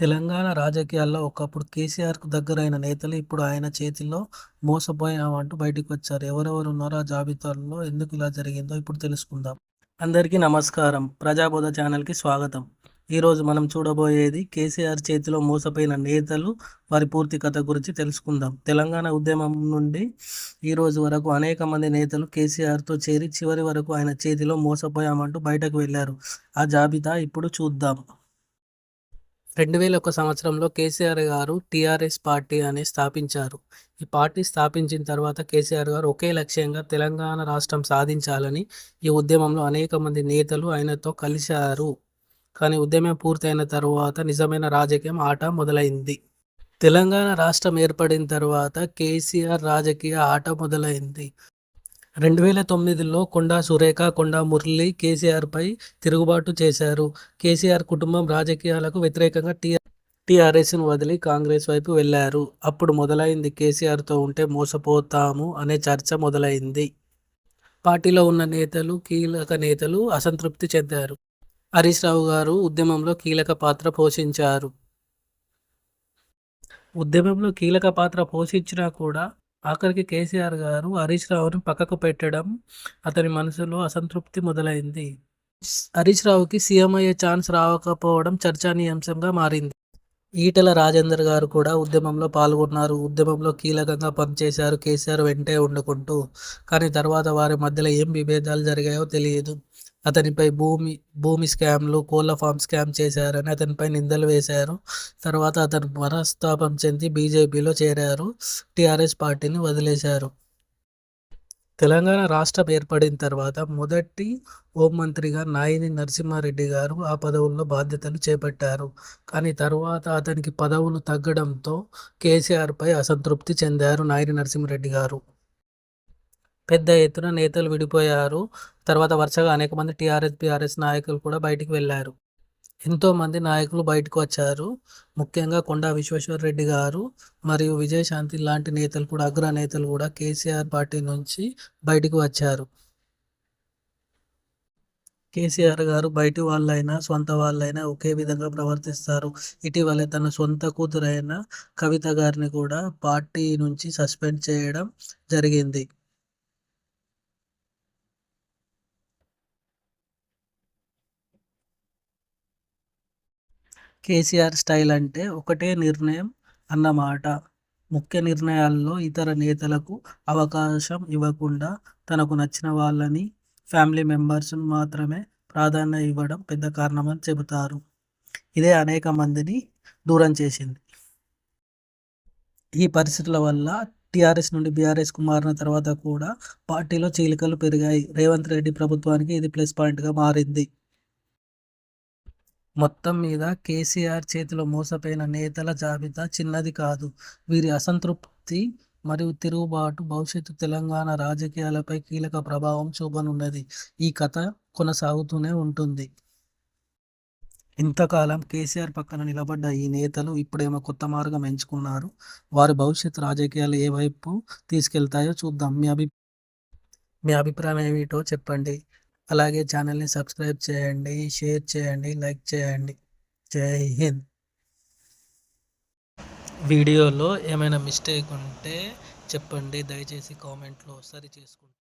తెలంగాణ రాజకీయాల్లో ఒకప్పుడు కేసీఆర్కు దగ్గరైన నేతలు ఇప్పుడు ఆయన చేతిలో మోసపోయామంటూ బయటకు వచ్చారు. ఎవరెవరు ఉన్నారో ఆ జాబితాలో ఎందుకు ఇలా జరిగిందో ఇప్పుడు తెలుసుకుందాం. అందరికీ నమస్కారం. ప్రజాబోధ ఛానల్కి స్వాగతం. ఈరోజు మనం చూడబోయేది కేసీఆర్ చేతిలో మోసపోయిన నేతలు, వారి పూర్తి కథ గురించి తెలుసుకుందాం. తెలంగాణ ఉద్యమం నుండి ఈరోజు వరకు అనేక మంది నేతలు కేసీఆర్తో చేరి చివరి వరకు ఆయన చేతిలో మోసపోయామంటూ బయటకు వెళ్ళారు ఆ జాబితా ఇప్పుడు చూద్దాం. రెండు వేల ఒక సంవత్సరంలో కేసీఆర్ గారు టీఆర్ఎస్ పార్టీ అని స్థాపించారు. ఈ పార్టీ స్థాపించిన తర్వాత కేసీఆర్ గారు ఒకే లక్ష్యంగా తెలంగాణ రాష్ట్రం సాధించాలని ఈ ఉద్యమంలో అనేక మంది నేతలు ఆయనతో కలిశారు. కానీ ఉద్యమం పూర్తయిన తరువాత నిజమైన రాజకీయం ఆట మొదలైంది. తెలంగాణ రాష్ట్రం ఏర్పడిన తర్వాత కేసీఆర్ రాజకీయ ఆట మొదలైంది. రెండు వేల తొమ్మిదిలో కొండా సురేఖ, కొండా మురళి కేసీఆర్పై తిరుగుబాటు చేశారు. కేసీఆర్ కుటుంబం రాజకీయాలకు వ్యతిరేకంగా టీఆర్ టీఆర్ఎస్ను వదిలి కాంగ్రెస్ వైపు వెళ్ళారు. అప్పుడు మొదలైంది కేసీఆర్తో ఉంటే మోసపోతాము అనే చర్చ మొదలైంది. పార్టీలో ఉన్న నేతలు, కీలక నేతలు అసంతృప్తి చెందారు. హరీశ్ రావు గారు ఉద్యమంలో కీలక పాత్ర పోషించారు. ఉద్యమంలో కీలక పాత్ర పోషించినా కూడా ఆఖరికి కేసీఆర్ గారు హరీష్ రావుని పక్కకు పెట్టడం అతని మనసులో అసంతృప్తి మొదలైంది. హరీష్ రావుకి సీఎం అయ్యే ఛాన్స్ రాకపోవడం చర్చనీయాంశంగా మారింది. ఈటల రాజేందర్ గారు కూడా ఉద్యమంలో పాల్గొన్నారు. ఉద్యమంలో కీలకంగా పనిచేశారు కేసీఆర్ వెంటే ఉండుకుంటూ. కానీ తర్వాత వారి మధ్యలో ఏం విభేదాలు జరిగాయో తెలియదు. అతనిపై భూమి భూమి స్కామ్లు, కోళ్ళ ఫామ్ స్కామ్ చేశారని అతనిపై నిందలు వేశారు. తర్వాత అతను మనస్తాపం చెంది బీజేపీలో చేరారు. టీఆర్ఎస్ పార్టీని వదిలేశారు. తెలంగాణ రాష్ట్రం ఏర్పడిన తర్వాత మొదటి హోంమంత్రిగా నాయిని నరసింహారెడ్డి గారు ఆ పదవుల్లో బాధ్యతలు చేపట్టారు. కానీ తర్వాత అతనికి పదవులు తగ్గడంతో కేసీఆర్పై అసంతృప్తి చెందారు నాయిని నరసింహారెడ్డి గారు. పెద్ద ఎత్తున నేతలు విడిపోయారు. తర్వాత వరుసగా అనేక మంది టీఆర్ఎస్, బీఆర్ఎస్ నాయకులు కూడా బయటికి వెళ్ళారు ఎంతోమంది నాయకులు బయటకు వచ్చారు. ముఖ్యంగా కొండా విశ్వేశ్వర్రెడ్డి గారు మరియు విజయశాంతి లాంటి నేతలు కూడా అగ్ర నేతలు కూడా కేసీఆర్ పార్టీ నుంచి బయటకు వచ్చారు. కేసీఆర్ గారు బయటి వాళ్ళైనా, సొంత వాళ్ళైనా ఒకే విధంగా ప్రవర్తిస్తారు. ఇటీవలే తన సొంత కూతురైన కవిత గారిని కూడా పార్టీ నుంచి సస్పెండ్ చేయడం జరిగింది. కేసీఆర్ స్టైల్ అంటే ఒకటే నిర్ణయం అన్నమాట. ముఖ్య నిర్ణయాల్లో ఇతర నేతలకు అవకాశం ఇవ్వకుండా తనకు నచ్చిన వాళ్ళని, ఫ్యామిలీ మెంబర్స్ను మాత్రమే ప్రాధాన్యత ఇవ్వడం పెద్ద కారణమని చెబుతారు. ఇదే అనేక మందిని దూరం చేసింది. ఈ పరిస్థితుల వల్ల టీఆర్ఎస్ నుండి బీఆర్ఎస్కు మారిన తర్వాత కూడా పార్టీలో చీలికలు పెరిగాయి. రేవంత్ రెడ్డి ప్రభుత్వానికి ఇది ప్లస్ పాయింట్గా మారింది. మొత్తం మీద కేసీఆర్ చేతిలో మోసపోయిన నేతల జాబితా చిన్నది కాదు. వీరి అసంతృప్తి మరియు తిరుగుబాటు భవిష్యత్తు తెలంగాణ రాజకీయాలపై కీలక ప్రభావం చూపనున్నది. ఈ కథ కొనసాగుతూనే ఉంటుంది. ఇంతకాలం కేసీఆర్ పక్కన నిలబడ్డ ఈ నేతలు ఇప్పుడేమో కొత్త మార్గం ఎంచుకున్నారు. వారి భవిష్యత్ రాజకీయాలు ఏ వైపు తీసుకెళ్తాయో చూద్దాం. మీ అభి మీ అభిప్రాయం ఏమిటో చెప్పండి. అలాగే ఛానల్ని సబ్స్క్రైబ్ చేయండి, షేర్ చేయండి, లైక్ చేయండి. జై హింద్. వీడియోలో ఏమైనా మిస్టేక్ ఉంటే చెప్పండి. దయచేసి కామెంట్లో సరి చేసుకుంటాను